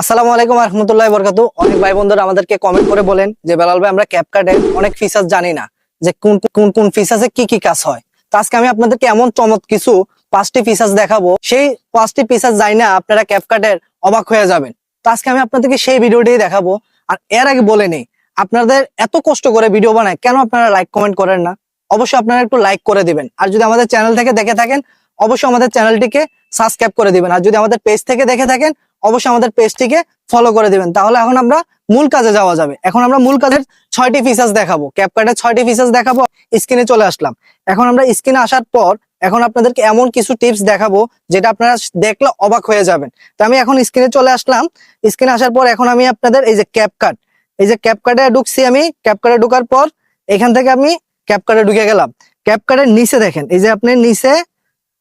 আসসালামু আলাইকুম রহমতুল্লাহ বরকাতু। অনেক ভাই বন্ধুরা আমাদেরকে কমেন্ট করে বলেন যে, বেলাল ভাই, আমরা ক্যাপকার্ডে অনেক ফিচার জানি না। যে কোন কোন কোন ফিচার্সে কি কি কাজ হয়? তো আজকে আমি আপনাদেরকে এমন চমৎ কিছু পাঁচটি ফিচার্স দেখাবো। সেই পাঁচটি ফিচার্স যাই না, আপনারা ক্যাপকার্ডের অবাক হয়ে যাবেন। তো আজকে আমি আপনাদেরকে সেই ভিডিওটি দেখাবো। আর এর আগে বলে নেই, আপনাদের এত কষ্ট করে ভিডিও বানায়, কেন আপনারা লাইক কমেন্ট করেন না? অবশ্যই আপনারা একটু লাইক করে দিবেন। আর যদি আমাদের চ্যানেল থেকে দেখে থাকেন, অবশ্যই আমাদের চ্যানেলটিকে সাবস্ক্রাইব করে দিবেন। আর যদি আমাদের পেজ থেকে দেখে থাকেন অবশ্যই আমাদের পেজটিকে ফলো করে দিবেন। তাহলে এখন আমরা মূল কাজে যাওয়া যাবে। এখন আমরা মূল কাজের ছয়টি ফিচার্স দেখাবো। ক্যাপকার্ডের ছয়টি ফিচার্স দেখাবো স্ক্রিনে চলে আসলাম। এখন আমরা স্ক্রিনে আসার পর এখন আপনাদেরকে এমন কিছু টিপস দেখাবো, যেটা আপনারা দেখলে অবাক হয়ে যাবেন। তো আমি এখন স্ক্রিনে চলে আসলাম। স্ক্রিনে আসার পর এখন আমি আপনাদের এই যে ক্যাপকার্ড এই যে ক্যাপকার্ডে ঢুকছি আমি। ক্যাপকার্ডে ঢুকার পর এখান থেকে আমি ক্যাপকার্ডে ঢুকে গেলাম। ক্যাপকার্ডের নিচে দেখেন, এই যে আপনি নিচে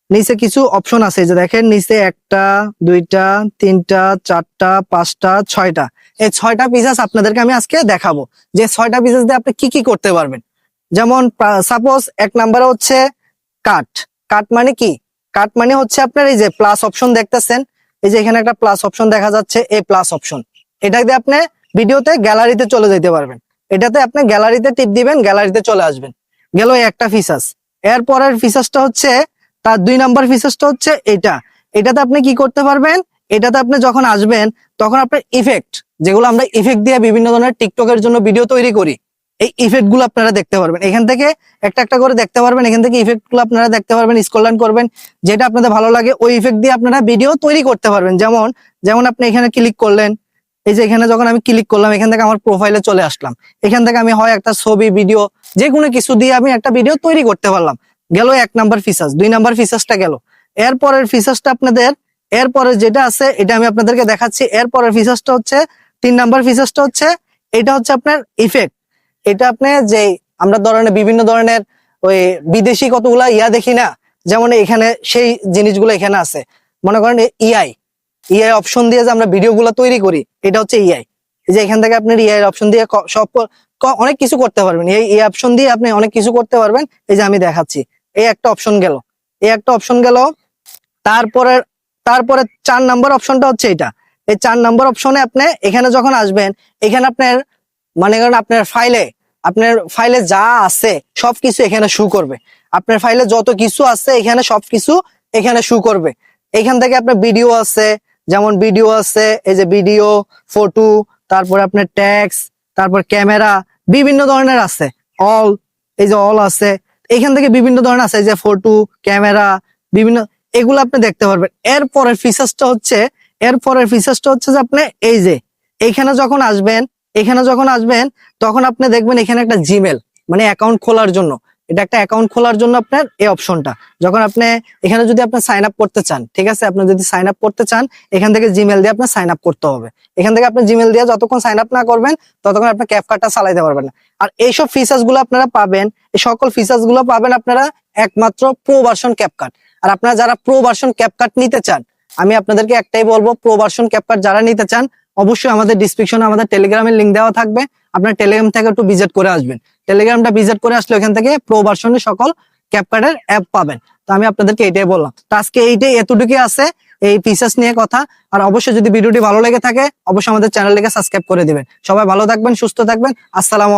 নিচে কিছু অপশন আছে যে দেখেন নিচে একটা, দুইটা, তিনটা, চারটা, পাঁচটা, ছয়টা। এই ছয়টা পিসাস আপনাদেরকে আমি আজকে দেখাবো। যে ছয়টা পিসাস দিয়ে আপনি কি কি করতে পারবেন? যেমন সাপোজ এক নাম্বারে হচ্ছে কাট কাট মানে কি? কাট মানে হচ্ছে আপনার এই যে প্লাস অপশন দেখতেছেন, এই যে এখানে একটা প্লাস অপশন দেখা যাচ্ছে, এই প্লাস অপশন এটা দিয়ে আপনি ভিডিওতে গ্যালারিতে চলে যেতে পারবেন। এটাতে আপনি গ্যালারিতে টিপ দিবেন গ্যালারিতে চলে আসবেন। গেল একটা ফিচার্স এর পরের ফিচার্সটা হচ্ছে তার দুই নাম্বার ফিচার্সটা হচ্ছে এটা। এটাতে আপনি কি করতে পারবেন? এটাতে আপনি যখন আসবেন, তখন আপনার ইফেক্ট যেগুলো আমরা ইফেক্ট দিয়ে বিভিন্ন ধরনের টিকটকের জন্য ভিডিও তৈরি করি, এই ইফেক্টগুলো আপনারা দেখতে পারবেন। এখান থেকে একটা একটা করে দেখতে পারবেন, এখান থেকে ইফেক্টগুলো আপনারা দেখতে পারবেন স্কলান করবেন। যেটা আপনাদের ভালো লাগে, ওই ইফেক্ট দিয়ে আপনারা ভিডিও তৈরি করতে পারবেন। যেমন যেমন আপনি এখানে ক্লিক করলেন, এই যে এখানে যখন আমি ক্লিক করলাম, এখান থেকে আমার প্রোফাইলে চলে আসলাম। এখান থেকে আমি হয় একটা ছবি ভিডিও যে কোনো কিছু দিয়ে আমি একটা ভিডিও তৈরি করতে পারলাম। গেল এক নাম্বার ফিচার্স দুই নাম্বার ফিচার্সটা গেল। এরপরের ফিচার্সটা আপনাদের, এরপরে যেটা আছে, এটা আমি আপনাদেরকে দেখাচ্ছি। এরপরের ফিচার্সটা হচ্ছে, তিন নাম্বার ফিচার্সটা হচ্ছে, এটা হচ্ছে আপনার ইফেক্ট এটা আপনি যে, আমরা ধরনের বিভিন্ন ধরনের ওই বিদেশি কতগুলা ইয়া দেখি না, যেমন এখানে সেই জিনিসগুলো এখানে আছে। মনে করেন ইআই ইআই অপশন দিয়ে যে আমরা ভিডিও ভিডিওগুলো তৈরি করি, এটা হচ্ছে ইআই এই যে এখান থেকে আপনার ইআই অপশন দিয়ে সব অনেক কিছু করতে পারবেন। এই এই অপশন দিয়ে আপনি অনেক কিছু করতে পারবেন। এই যে আমি দেখাচ্ছি। এই একটা অপশন গেল। এই একটা অপশন গেল, তারপরে তারপরে চার নাম্বার অপশনটা হচ্ছে এটা। এই চার নাম্বার অপশনে আপনি এখানে যখন আসবেন, এখানে আপনার মানে করেন আপনার ফাইলে আপনার ফাইলে যা আছে, সবকিছু এখানে শু করবে। আপনার ফাইলে যত কিছু আছে, এখানে সবকিছু এখানে শু করবে। এখান থেকে আপনার ভিডিও আছে, যেমন ভিডিও আছে, এই যে ভিডিও ফটো তারপরে আপনার ট্যাক্স তারপর ক্যামেরা বিভিন্ন ধরনের আছে। অল এই যে অল আছে এখান থেকে বিভিন্ন ধরনের আছে যে ফটো, ক্যামেরা, বিভিন্ন, এগুলো আপনি দেখতে পারবেন। এরপরের ফিচার্সটা হচ্ছে এরপরের ফিচার্সটা হচ্ছে যে আপনি এই যে, এখানে যখন আসবেন, এখানে যখন আসবেন, তখন আপনি দেখবেন এখানে একটা জিমেল মানে অ্যাকাউন্ট খোলার জন্য। এটা একটা অ্যাকাউন্ট খোলার জন্য আপনার এই অপশনটা যখন আপনি এখানে যদি আপনি সাইন আপ করতে চান, ঠিক আছে? আপনি যদি সাইন আপ করতে চান, এখান থেকে জিমেল দিয়ে আপনার সাইন আপ করতে হবে। এখান থেকে আপনি জিমেল দিয়ে যতক্ষণ সাইন আপ না করবেন, ততক্ষণ আপনি ক্যাপ কার্ডটা চালাইতে পারবেন না। আর এইসব ফিচার্সগুলো আপনারা পাবেন, এই সকল ফিচার্সগুলো পাবেন আপনারা একমাত্র প্রো ভার্সন ক্যাপ কার্ড আর আপনারা যারা প্রো ভার্সন ক্যাপ কার্ড নিতে চান, আমি আপনাদেরকে একটাই বলব প্রো ভার্সন ক্যাপ কার্ড যারা নিতে চান, অবশ্যই আমাদের ডিসক্রিপশনে আমাদের টেলিগ্রামের লিঙ্ক দেওয়া থাকবে। আপনার টেলিগ্রাম থেকে একটু ভিজিট করে আসবেন। টেলিগ্রামটা ভিজিট করে আসলে ওখান থেকে প্রো ভার্সনের সকল ক্যাপকার্ডের অ্যাপ পাবেন। তো আমি আপনাদেরকে এটাই বললাম। তো আজকে এইটাই এতটুকুই আছে, এই ফিচার্স নিয়ে কথা। আর অবশ্যই যদি ভিডিওটি ভালো লেগে থাকে, অবশ্যই আমাদের চ্যানেলটিকে সাবস্ক্রাইব করে দিবেন। সবাই ভালো থাকবেন, সুস্থ থাকবেন। আসসালামু